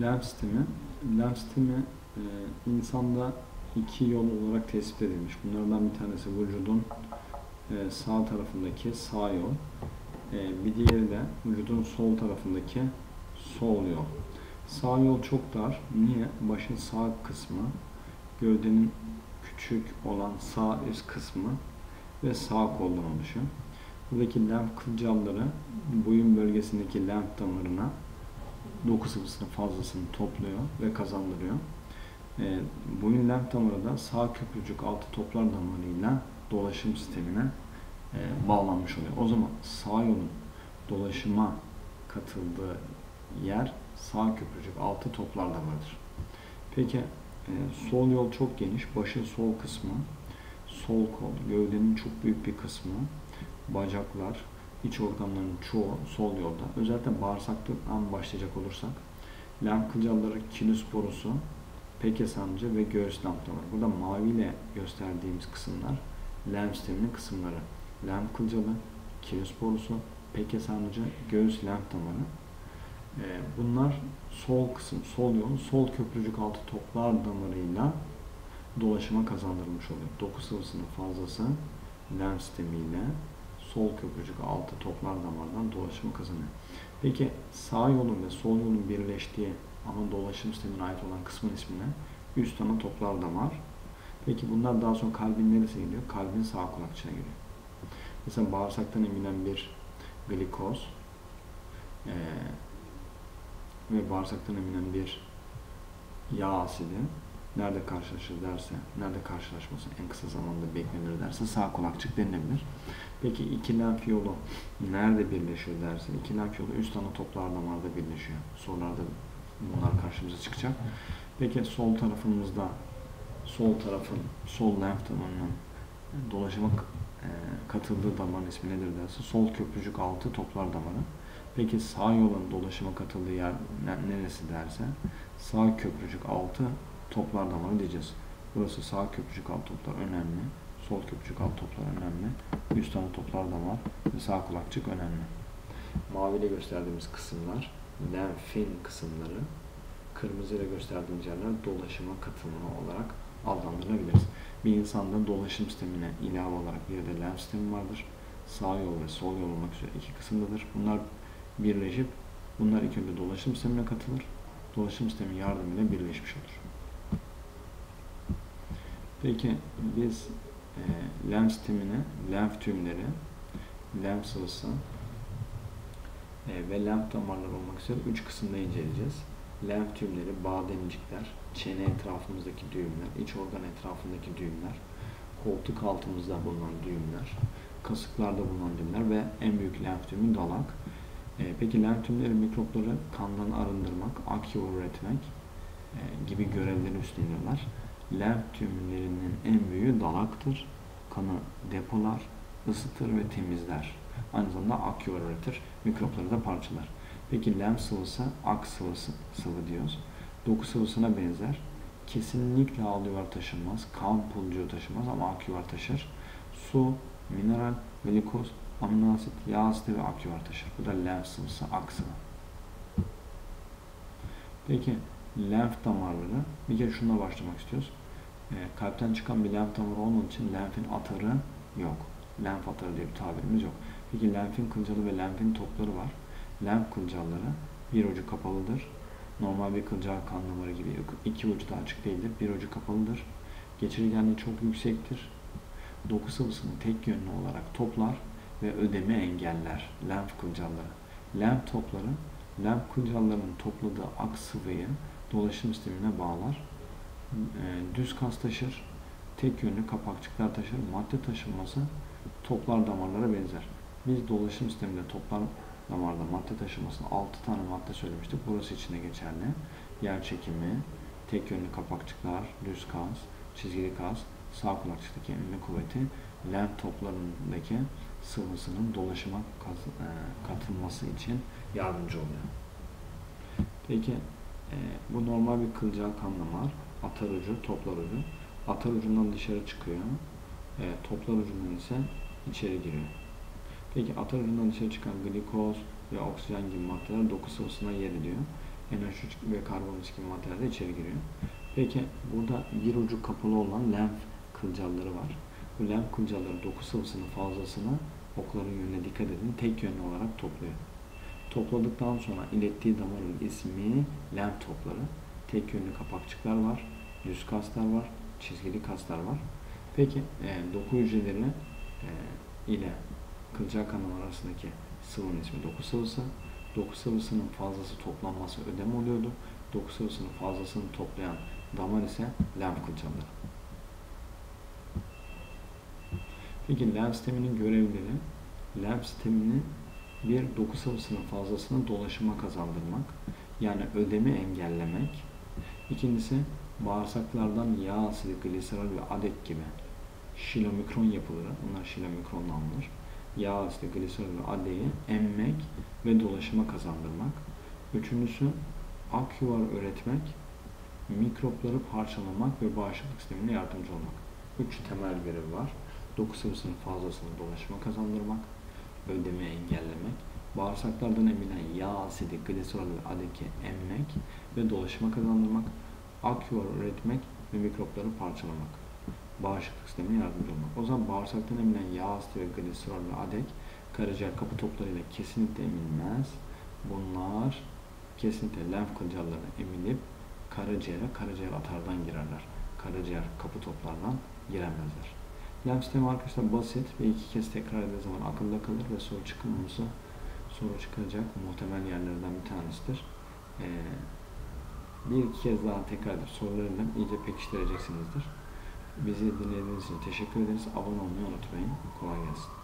lenf sistemi. Lenf sistemi e, insanda iki yol olarak tespit edilmiş. Bunlardan bir tanesi vücudun e, sağ tarafındaki sağ yol. E, bir diğeri de vücudun sol tarafındaki sol yol. Sağ yol çok dar. Niye? Başın sağ kısmı, gövdenin küçük olan sağ üst kısmı ve sağ koldan oluşuyor. Buradaki lenf kılcalları boyun bölgesindeki lenf damarına doku sıvısının fazlasını topluyor ve kazandırıyor. E, boyun lenf damarı da sağ köprücük altı toplar damarıyla dolaşım sistemine e, bağlanmış oluyor. O zaman sağ yolun dolaşıma katıldığı yer sağ köprücük altı toplar damarıdır. Peki e, sol yol çok geniş. Başın sol kısmı, sol kol, gövdenin çok büyük bir kısmı, bacaklar, iç organların çoğu sol yolda. Özellikle bağırsaktan başlayacak olursak lenf kılcalları, kinüs borusu, peke sancı ve göğüs lenf damarı. Burada maviyle gösterdiğimiz kısımlar lenf sisteminin kısımları. Lenf kılcalı, kinüs borusu, peke sancı, göğüs lenf damarı. Ee, bunlar sol kısım, sol yolun sol köprücük altı toplar damarıyla dolaşıma kazandırılmış oluyor. Doku sıvısının fazlası lenf sistemiyle sol köprücük altı toplar damardan dolaşımı kazanıyor. Peki sağ yolun ve sol yolun birleştiği ama dolaşım sistemine ait olan kısmın ismine üst ana toplar damar. Peki bunlar daha sonra kalbin neresine gidiyor? Kalbin sağ kulakçığına giriyor. Mesela bağırsaktan emilen bir glikoz ee, ve bağırsaktan emilen bir yağ asidi nerede karşılaşır derse, nerede karşılaşması en kısa zamanda beklenir derse sağ kulakçık denilebilir. Peki iki lenf yolu nerede birleşiyor derse, iki lenf yolu üst ana toplar damarda birleşiyor. Sorularda bunlar karşımıza çıkacak. Peki sol tarafımızda, sol tarafın, sol lenf damarının dolaşıma e, katıldığı damarın ismi nedir derse, sol köprücük altı toplar damarı. Peki sağ yolun dolaşıma katıldığı yer neresi derse, sağ köprücük altı toplar damarı diyeceğiz. Burası sağ köprücük alt toplar önemli. Sol köprücük alt toplar önemli. Üst ana toplar damar ve sağ kulakçık önemli. Mavi ile gösterdiğimiz kısımlar lenfin kısımları. Kırmızı ile gösterdiğimiz yerler dolaşıma katılma olarak adlandırılabiliriz. Bir insanda dolaşım sistemine ilave olarak bir de lenf sistemi vardır. Sağ yol ve sol yol olmak üzere iki kısımdadır. Bunlar birleşip bunlar ilk önce dolaşım sistemine katılır. Dolaşım sistemi yardımıyla birleşmiş olur. Peki biz e, lenf sistemine lenf tümleri, lenf sıvısı e, ve lenf damarları olmak üzere üç kısımda inceleyeceğiz. Lenf tümleri, bademcikler, çene etrafımızdaki düğümler, iç organ etrafındaki düğümler, koltuk altımızda bulunan düğümler, kasıklarda bulunan düğümler ve en büyük lenf tümü dalak. E, peki lenf tümleri mikropları kandan arındırmak, akü üretmek e, gibi görevleri üstleniyorlar. Lenf tümlerinin en büyüğü dalaktır. Kanı depolar, ısıtır ve temizler. Aynı zamanda akü üretir, mikropları da parçalar. Peki lenf sıvısı ak sıvısı sıvı diyoruz. Doku sıvısına benzer. Kesinlikle alüvar taşınmaz, kan pulcuğu taşımaz ama aküvar taşır. Su, mineral, glikoz, amino asit, yağ asidi ve aküvar taşır. Bu da lenf sıvısı, ak sıvı. Peki lenf damarları, bir kere şununla başlamak istiyoruz. E, kalpten çıkan bir lenf damarı olmadığı için lenfin atarı yok. Lenf atarı diye bir tabirimiz yok. Peki lenfin kılcalı ve lenfin topları var. Lenf kılcalları bir ucu kapalıdır. Normal bir kılcal kan damarı gibi iki ucu da açık değildir. Bir ucu kapalıdır. Geçirgenliği çok yüksektir. Doku sıvısını tek yönlü olarak toplar ve ödemi engeller lenf kılcalları. Lenf topları lenf kılcallarının topladığı ak sıvıyı dolaşım sistemine bağlar. E, düz kas taşır. Tek yönlü kapakçıklar taşır. Madde taşınması toplar damarlara benzer. Biz dolaşım sisteminde toplar damarda madde taşımasını 6 tane madde söylemiştik. Burası içinde geçerli. Yer çekimi, tek yönlü kapakçıklar, düz kas, çizgili kas, sağ kulakçıktaki emme kuvveti, lenf toplarındaki sıvısının dolaşıma katılması için yardımcı oluyor. Peki e, bu normal bir kılcal kan damar, atar ucu, toplar ucu. Atar ucundan dışarı çıkıyor. E, toplar ucundan ise içeri giriyor. Peki atar ucundan dışarı çıkan glikoz ve oksijen gibi maddeler doku sıvısına yer ediyor. NH3 ve karbondioksit gibi maddeler de içeri giriyor. Peki burada bir ucu kapalı olan lenf kılcalları var. Bu lenf kılcalları doku sıvısının fazlasını okların yönüne dikkat edin tek yönlü olarak topluyor. Topladıktan sonra ilettiği damarın ismi lenf topları. Tek yönlü kapakçıklar var, düz kaslar var, çizgili kaslar var. Peki e, doku hücreleri e, ile kılcal kanal arasındaki sıvının ismi doku sıvısı. Doku sıvısının fazlası toplanması ödem oluyordu. Doku sıvısının fazlasını toplayan damar ise lenf kılcalları. Peki lenf sisteminin görevleri, lenf sistemini bir doku sıvısının fazlasını dolaşıma kazandırmak, yani ödemi engellemek. İkincisi bağırsaklardan yağ asidi, gliserol ve adet gibi şilomikron yapıları, bunlar şilomikronla alınır. Yağ asidi, gliserol ve adeyi emmek ve dolaşıma kazandırmak. Üçüncüsü ak yuvar üretmek, mikropları parçalamak ve bağışıklık sistemine yardımcı olmak. Üç temel görevi var. Doku sıvısının fazlasını dolaşıma kazandırmak, ödemi engellemek, bağırsaklardan emilen yağ asidi, gliserol ve adeki emmek ve dolaşıma kazandırmak, ak yuvar üretmek ve mikropları parçalamak. Bağışıklık sistemine yardımcı olmak. O zaman bağırsaktan emilen yağ asidi ve gliserol ve adek karaciğer kapı toplarıyla kesinlikle emilmez. Bunlar kesinlikle lenf kılcallarına emilip karaciğere, karaciğer atardan girerler. Karaciğer kapı toplardan giremezler. Lenf sistemi arkadaşlar basit ve iki kez tekrar edildiği zaman akılda kalır ve soru çıkılması soru çıkacak muhtemel yerlerden bir tanesidir. Ee, bir iki kez daha tekrar edip sorularını iyice pekiştireceksinizdir. Bizi dinlediğiniz için teşekkür ederiz. Abone olmayı unutmayın. Kolay gelsin.